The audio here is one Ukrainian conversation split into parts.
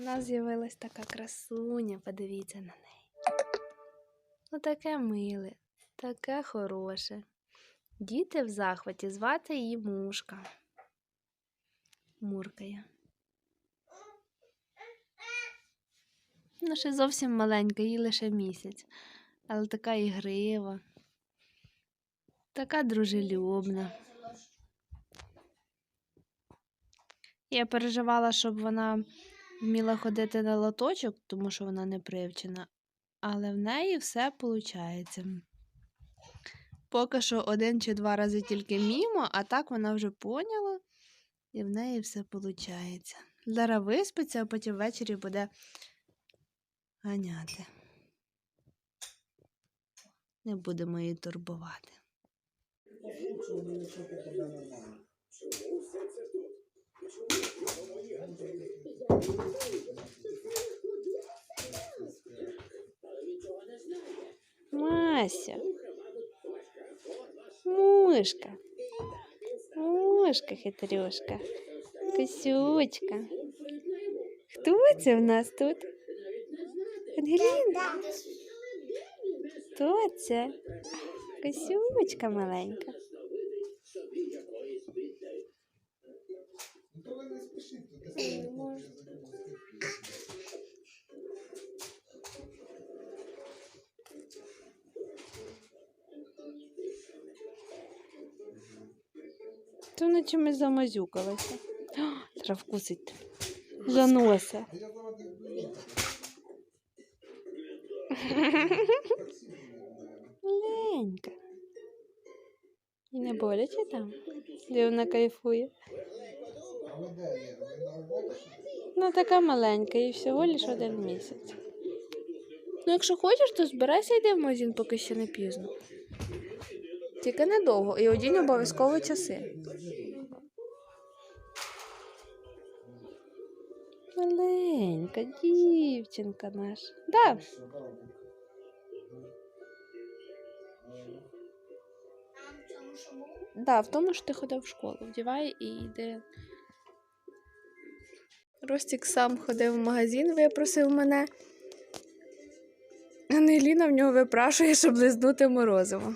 У нас з'явилась така красуня, подивіться на неї. Ну, таке миле, таке хороше. Діти в захваті, звати її мушка. Муркає. Ну, ще зовсім маленька, їй лише місяць, але така ігрива, така дружелюбна. Я переживала, щоб вона вміла ходити на лоточок, тому що вона не привчена, але в неї все виходить. Поки що один чи два рази тільки мімо, а так вона вже поняла, і в неї все виходить. Зараз виспиться, а потім ввечері буде ганяти. Не будемо її турбувати. Мася. Мышка. Мышка хитрюшка. Косючка. Хто це в нас тут? Ангеліна? Хто це? Косючка маленька. Ну то ви не спішіть, То вона чимось замазюкалася. Треба вкусити. За носа. А я зараз не буду. Маленька. І не боляче там, де вона кайфує. А ви де є? Ви на роботі? Ну, така маленька, і всього лише один місяць. Ну, якщо хочеш, то збирайся йди в магазин, поки ще не пізно. Тільки недовго і одінь обов'язково часи. Маленька дівчинка наша. Да, да, в тому, що ти ходив в школу. Вдівай і йди. Ростік сам ходив в магазин, випросив мене. Ангеліна в нього випрашує, щоб лизнути морозиво.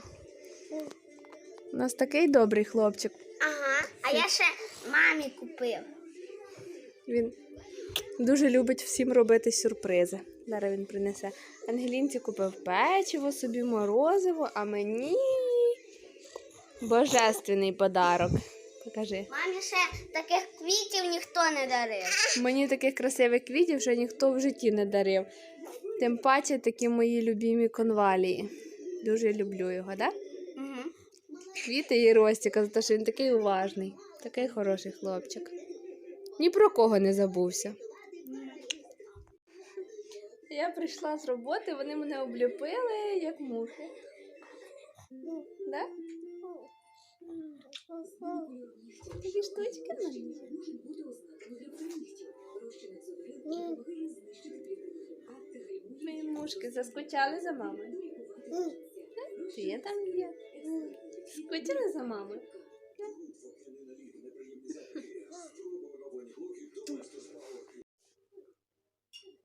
У нас такий добрий хлопчик. Ага, а я ще мамі купив. Він дуже любить всім робити сюрпризи. Зараз він принесе. Ангелінці купив печиво, собі морозиво, а мені божественний подарок. Покажи. Мамі ще таких квітів ніхто не дарив. Мені таких красивих квітів ще ніхто в житті не дарив. Тим паче такі мої любімі конвалії. Дуже люблю його, да? Квіти і Ростіка, за те, що він такий уважний, такий хороший хлопчик. Ні про кого не забувся. Я прийшла з роботи, вони мене обліпили, як мухи. Да? Такі штучки нові. Мої мушки заскучали за мамою. Ти там є. Скучили за мамою.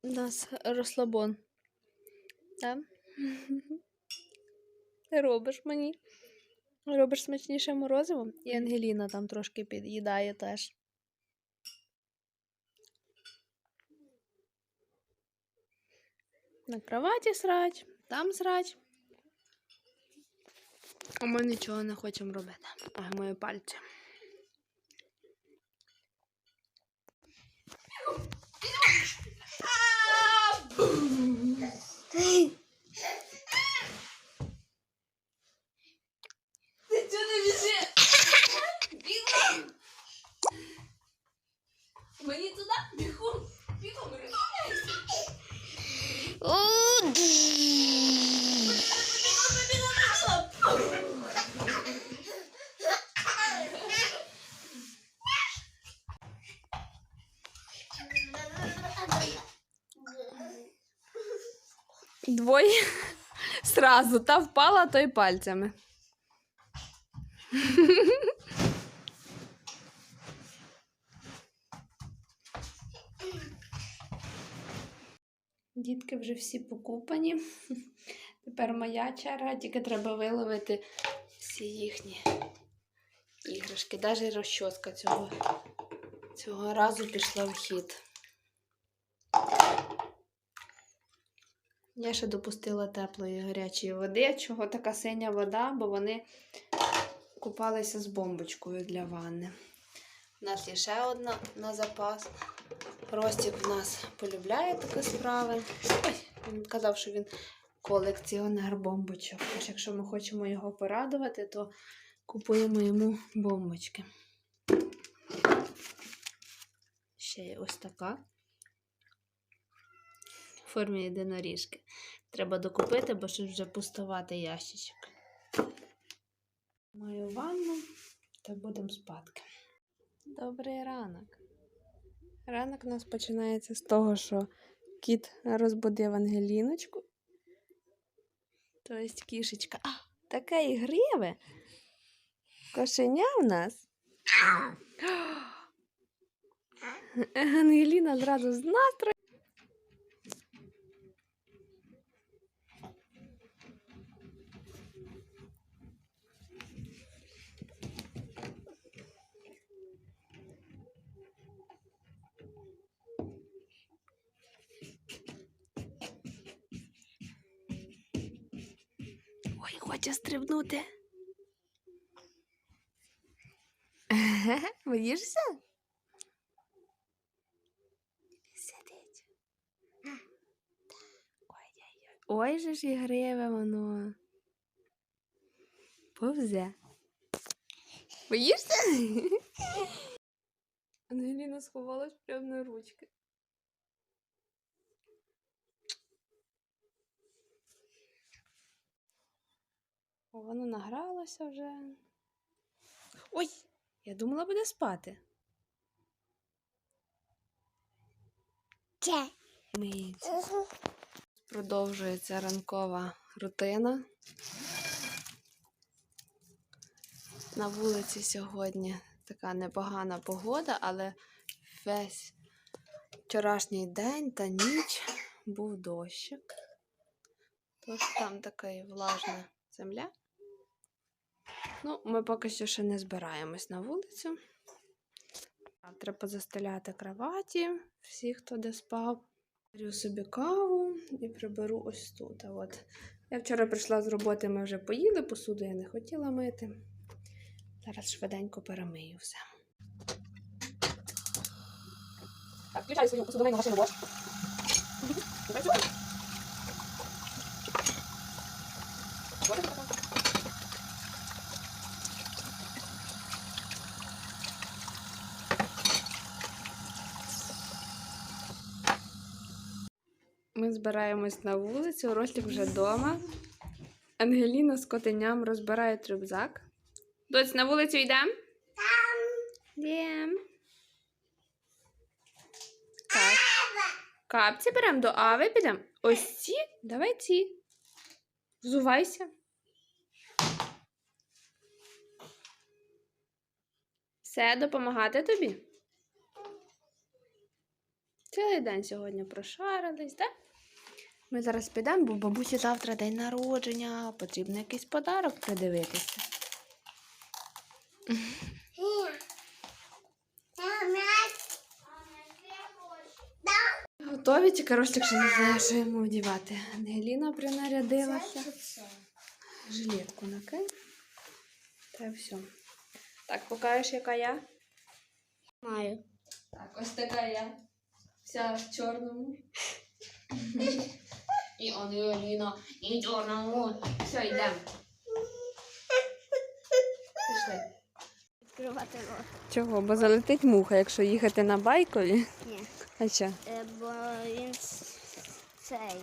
У нас розслабон. Ти робиш мені. Робиш смачніше морозиво, і Ангеліна там трошки під'їдає теж. На кроваті срач, там срач. А ми нічого не хочемо робити. Мої пальці. Ти чого не біжи? Бігом! Мені туди бігом! Бігом! Двоє сразу. Та впала, то й пальцями. Дітки вже всі покупані. Тепер моя черга, тільки треба виловити всі їхні іграшки. Навіть розчоска цього, цього разу пішла в хід. Я ще допустила теплої гарячої води. Чого така синя вода? Бо вони купалися з бомбочкою для ванни. У нас є ще одна на запас. Ростік в нас полюбляє такі справи. Він казав, що він колекціонер бомбочок. Тож, якщо ми хочемо його порадувати, то купуємо йому бомбочки. Ще є ось така. В формі єдиноріжки. Треба докупити, бо щось вже пустувати ящичок. Маю ванну та будемо спадки. Добрий ранок. Ранок у нас починається з того, що кіт розбудив Ангеліночку. Тобто кішечка. А, таке ігриве. Кошеня в нас. Ангеліна зразу з настрою. Ой, хоче стрибнути. Боїшся? Сидить. Ой-ой-ой. Ой же ж ігриве воно. Повзе. Боїшся? Ангеліна сховалась прямо на ручки. Воно награлося вже. Ой, я думала, буде спати. Це. Продовжується ранкова рутина. На вулиці сьогодні така непогана погода, але весь вчорашній день та ніч був дощик. Тож там така влажна земля. Ну, ми поки що ще не збираємось на вулицю. Треба застеляти кроваті, всі, хто де спав. Беру собі каву і приберу ось тут. А от. Я вчора прийшла з роботи, ми вже поїли, посуду я не хотіла мити. Зараз швиденько перемию все. Так, включай свою посудову машину вош. Ми збираємось на вулицю, Ростик вже вдома. Ангеліна з котеням розбирають рюкзак. Доць, на вулицю йдемо? Там. Йдем. Так. Капці беремо до Ави, підемо. Ось ці? Давай ці. Взувайся. Все, допомагати тобі? Цілий день сьогодні прошарились, так? Ми зараз підемо, бо бабусі завтра день народження, потрібно якийсь подарок придивитися. Готові, тільки Ростик ще не знає, що йому одягати. Ангеліна принарядилася. Жилетку накинь. Та й все. Так, покажеш, яка я? Маю. Так, ось така я. Вся в чорному. І Ангеліна, і чорному. Все, йдемо. Пішли. Відкривати рот. Чого? Бо залетить муха, якщо їхати на байкові. Ні. А що? Е, Бо він с- цей.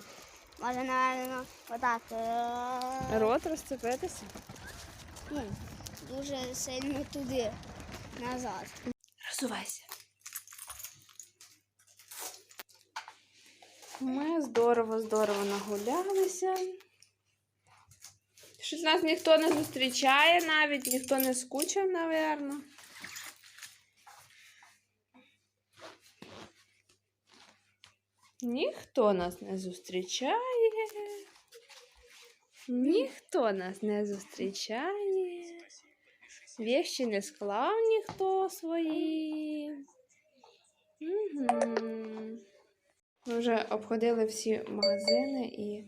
Може, напевно, отак. е, Рот розцепитися? Ну, дуже сильно туди. Назад. Розувайся. Ми здорово, здорово нагулялися. Щось нас ніхто не зустрічає навіть, ніхто не скучив, напевно. Ніхто нас не зустрічає. Ніхто нас не зустрічає. Вещі не склав ніхто свої. Угу. Ми вже обходили всі магазини і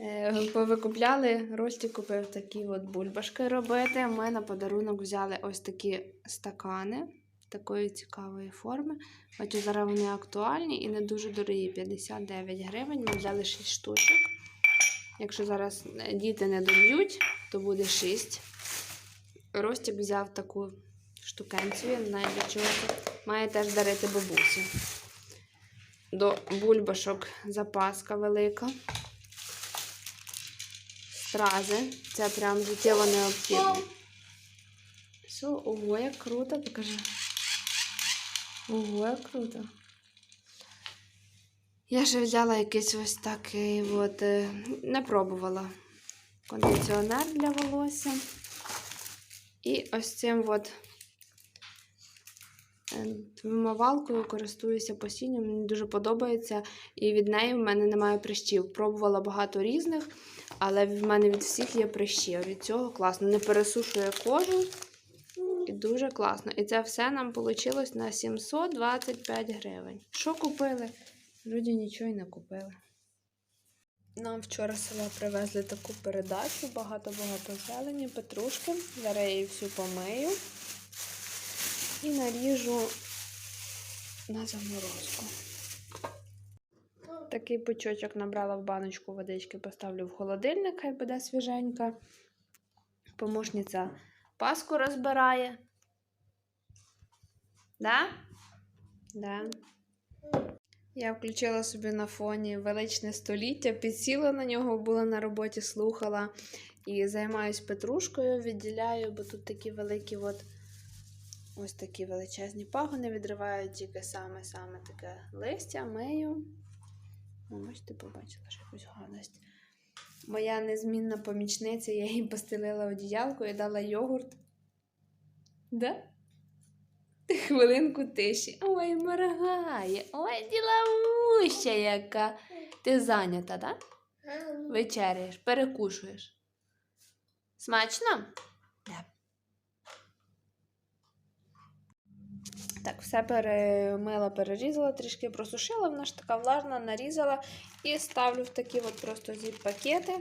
е, повикупляли. Рості купив такі от бульбашки робити. Ми на подарунок взяли ось такі стакани такої цікавої форми. Бачу, зараз вони актуальні і не дуже дорогі. 59 гривень. Ми взяли 6 штучок. Якщо зараз е, діти не доб'ють, то буде 6. Ростік взяв таку штукенцію, не знаю для чого. Має теж дарити бабусі. До бульбашок запаска велика. Стрази. Це прям життєво необхідно. Все, ого, як круто, покажи. Ого, як круто. Я ще взяла якийсь ось такий от, е, не пробувала. Кондиціонер для волосся. І ось цим от вимивалкою користуюся постійно, мені дуже подобається. І від неї в мене немає прищів. Пробувала багато різних, але в мене від всіх є прищі. Від цього класно. Не пересушує кожу. І дуже класно. І це все нам вийшло на 725 гривень. Що купили? Люди нічого й не купили. Нам вчора села привезли таку передачу, багато-багато зелені, петрушки. Зараз я її всю помию і наріжу на заморозку. Такий пучочок набрала в баночку водички, поставлю в холодильник, хай буде свіженька. Помощниця паску розбирає. Да? Да. Я включила собі на фоні величне століття, підсіла на нього, була на роботі, слухала і займаюсь петрушкою, відділяю, бо тут такі великі от, ось такі величезні пагони, відриваю тільки саме-саме таке листя, мию. Ну, бачите, побачила ще якусь гадость. Моя незмінна помічниця, я їй постелила одіялку і дала йогурт. Да? Хвилинку тиші. Ой, моргає, ой, ділавуща яка. Ти зайнята, да? Вечеряєш, перекушуєш. Смачно? Да. Так, все перемила, перерізала, трішки просушила, вона ж така влажна, нарізала і ставлю в такі от просто зіп-пакети.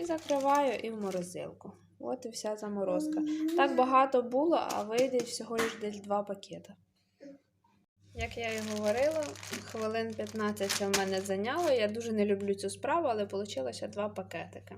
І закриваю і в морозилку. От і вся заморозка. Так багато було, а вийде всього лиш десь два пакети. Як я і говорила, хвилин 15 це в мене зайняло. Я дуже не люблю цю справу, але вийшло два пакетики.